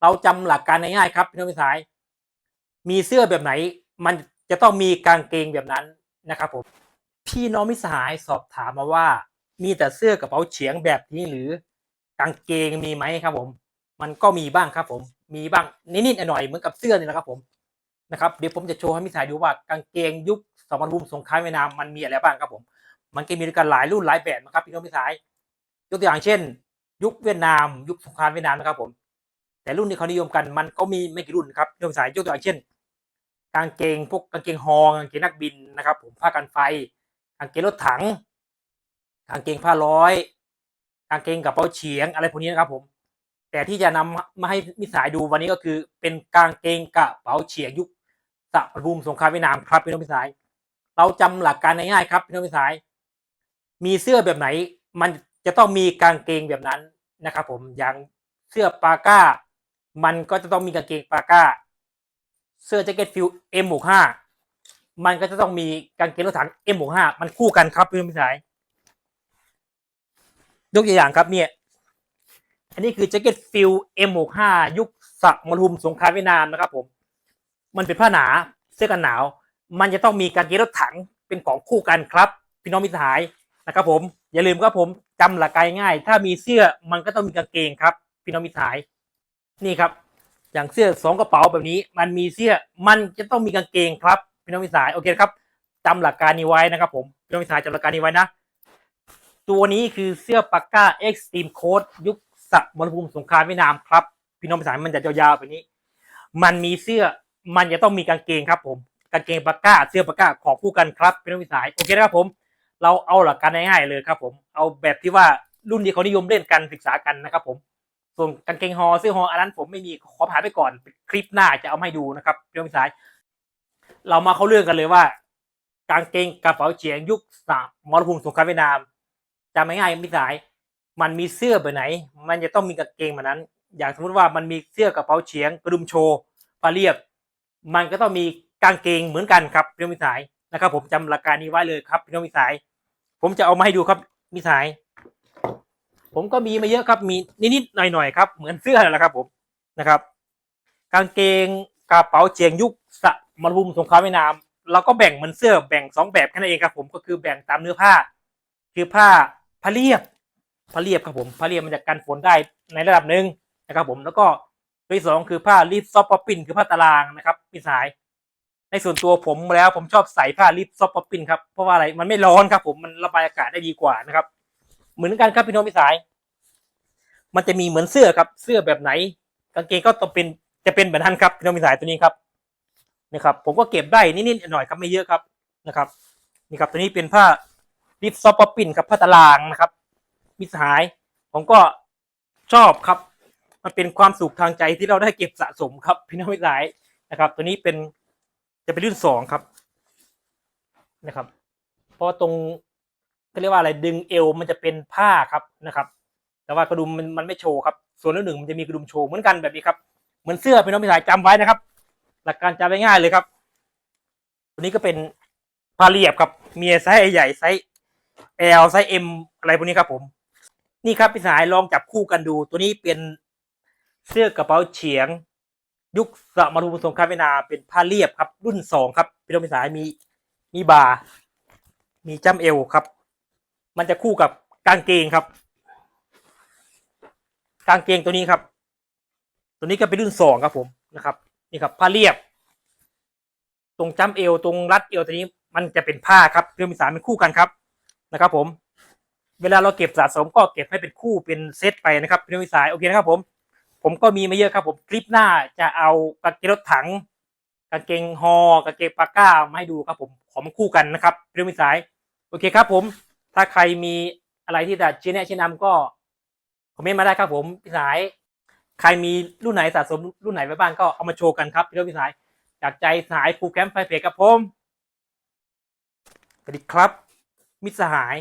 เราจำหลักการง่ายๆครับพี่น้องพี่สาย มีเสื้อแบบไหน มันจะต้องมีกางเกงแบบนั้นนะครับผมพี่น้องมิตรสหายสอบถามมาว่า มีแต่เสื้อกระเป๋าเฉียงแบบนี้หรือกางเกงมีไหมครับผม มันก็มีบ้างครับผม มีบ้างนิดๆหน่อยๆเหมือนกับเสื้อนี่แหละครับผมนะครับเดี๋ยวผมจะโชว์ให้มิตรสหายดูว่ากางเกงยุคสมรภูมิสงครามเวียดนามมันมีอะไรบ้างครับผม มันก็มีด้วยกันหลายรุ่นหลายแบบนะครับพี่น้องมิตรสหาย ยกตัวอย่างเช่น ยุคเวียดนาม ยุคสงครามเวียดนามนะครับผม แต่รุ่นที่เขานิยมกันมันก็มีไม่กี่รุ่นครับยกตัวอย่างยกตัวอย่างเช่น กางเกงพวกกางเกงฮองกางเกงนักบินนะครับ ผมผ้ากันไฟ กางเกงรถถัง กางเกงผ้าร้อย กางเกงกระเป๋าเฉียงอะไรพวกนี้นะครับ ผม แต่ที่จะนำมาให้มิสายดูวันนี้ก็คือ เป็นกางเกงกระเป๋าเฉียงยุคสหภูมสงครามเวียดนามครับพี่น้องมิสาย เราจำหลักการง่ายๆครับพี่น้องมิสาย มีเสื้อแบบไหน มันจะต้องมีกางเกงแบบนั้นนะครับ ผมอย่างเสื้อปาก้า มันก็จะต้องมีกางเกงปาก้า เสื้อแจ็คเก็ตฟิล M65 มันก็จะต้องมีกางเกงรถถัง M65 มันคู่กันครับพี่อนผู้ชายยกตัวอย่างครับเนี่ย อันนี้คือแจ็คเก็ตฟิล M65 ยุคสมรภูมสงครามเวียดนามนะครับ ผม มันเป็นผ้าหนาเสื้อกันหนาว มันจะต้องมีกางเกงรถถังเป็นของคู่กันครับ พี่น้องมิตรสหายนะครับผมอย่าลืมครับผมจำหลักการง่าย ถ้ามีเสื้อมันก็ต้องมีกางเกงครับ พี่น้องมิตรสหาย นี่ครับ อย่างเสื้อสองกระเป๋าแบบนี้ มันมีเสื้อมันจะต้องมีกางเกงครับพี่น้องมิสายโอเคครับจำหลักการนี้ไว้นะครับผมพี่น้องมิสายจำหลักการนี้ไว้นะ ตัวนี้คือเสื้อปากกาเอ็กซ์ตรีมโค้ดยุคสมรภูมิสงครามเวียดนามครับพี่น้องมิสายมันจะยาวๆแบบนี้ มันมีเสื้อมันจะต้องมีกางเกงครับผมกางเกงปากกาเสื้อปากกาของคู่กันครับพี่น้องมิสายโอเคนะครับผมเราเอาหลักการง่ายๆเลยครับผม เอาแบบที่ว่ารุ่นที่เขานิยมเล่นกันศึกษากันนะครับผม ส่วนกางเกงฮอเสื้อฮออันนั้นผมไม่มีขอผ่านไปก่อนคลิปหน้าจะเอามาให้ดูนะครับพี่น้องสาย เรามาเข้าเรื่องกันเลยว่า กางเกงกระเป๋าเฉียงยุคสามมรภูมิสงครามเวียดนามจำง่ายๆพี่สาย มันมีเสื้อแบบไหน มันจะต้องมีกางเกงแบบนั้น อย่างสมมติว่ามันมีเสื้อกระเป๋าเฉียงกระดุมโชว์ผ้าเรียบ มันก็ต้องมีกางเกงเหมือนกันครับพี่น้องสายนะครับ ผมจำหลักการนี้ไว้เลยครับพี่น้องพี่สาย ผมจะเอามาให้ดูครับพี่สาย ผมก็มีมาเยอะครับมีนิดๆหน่อยๆครับเหมือนเสื้อแหละครับผมนะครับ กางเกงกระเป๋าเจียงยุคสะมรภูมิสงครามเวียดนามเราก็แบ่งเหมือนเสื้อแบ่งสองแบบแค่นั้นเองครับผมก็คือแบ่งตามเนื้อผ้า คือผ้าผ้าเรียบผ้าเรียบครับผมผ้าเรียบมันจะกันฝนได้ในระดับหนึ่งนะครับ ผมแล้วก็ตัวที่สองคือผ้ารีบซอฟต์ป๊อปปินคือผ้าตารางนะครับพี่สาย ในส่วนตัวผมแล้วผมชอบใส่ผ้ารีบซอฟต์ป๊อปปินครับเพราะว่าอะไรมันไม่ร้อนครับผมมันระบายอากาศได้ดีกว่านะครับ เหมือนกันครับพี่น้องพี่สาย มันจะมีเหมือนเสื้อครับ เสื้อแบบไหน กางเกงก็ต้องเป็นจะเป็นแบบนั้นครับพี่น้องพี่สายตัวนี้ครับนะครับ ผมก็เก็บได้นิดๆหน่อยครับไม่เยอะครับนะครับ นี่ครับตัวนี้เป็นผ้าริบซอปปอปปินครับผ้าตารางนะครับมิสหาย ผมก็ชอบครับ มันเป็นความสุขทางใจที่เราได้เก็บสะสมครับพี่น้องพี่สายนะครับ ตัวนี้เป็นจะเป็นรุ่นสองครับนะครับ เพราะตรง ก็เรียกว่าอะไรดึงเอวมันจะเป็นผ้าครับนะครับ แต่ว่ากระดุมมันมันไม่โชว์ครับ ส่วนเรื่องหนึ่งมันจะมีกระดุมโชว์เหมือนกันแบบนี้ครับเหมือนเสื้อพี่น้องพี่สายจำไว้นะครับ หลักการจำง่ายๆเลยครับตัวนี้ก็เป็นผ้าเรียบครับมีไซส์ใหญ่ไซส์ L ไซส์ M อะไรพวกนี้ครับผมนี่ครับพี่สายลองจับคู่กันดู ตัวนี้เป็นเสื้อกระเป๋าเฉียง ยุคสมรภูมิสงครามเวียดนามเป็นผ้าเรียบครับ รุ่นสองครับพี่น้องพี่สายมีมีบาร์มีจ้ำเอวครับ มันจะคู่กับกางเกงครับ กางเกงตัวนี้ครับ ตัวนี้ก็เป็นรุ่นสองครับผมนะครับ นี่ครับผ้าเรียบ ตรงจ้ำเอวตรงรัดเอวตัวนี้ มันจะเป็นผ้าครับเรื่องมีสารเป็นคู่กันครับนะครับ ผม เวลาเราเก็บสะสมก็เก็บให้เป็นคู่เป็นเซตไปนะครับเรื่องมีสายโอเคนะครับ ผม ผมก็มีมาเยอะครับ ผมคลิปหน้าจะเอากางเกงรถถังกางเกงฮอกางเกงปาก้ามาให้ดูครับ ผมขอมาคู่กันนะครับเรื่องมีสายโอเคครับ ผม ถ้าใครมีอะไรที่จะชี้แนะชี้นำก็คอมเมนต์มาได้ครับผมพี่สาย ใครมีรุ่นไหนสะสมรุ่นไหนไว้บ้างก็เอามาโชว์กันครับพี่น้องพี่สายจากใจสายครูแคมป์ไฟเพจกับผมสวัสดีครับ มิตรสหาย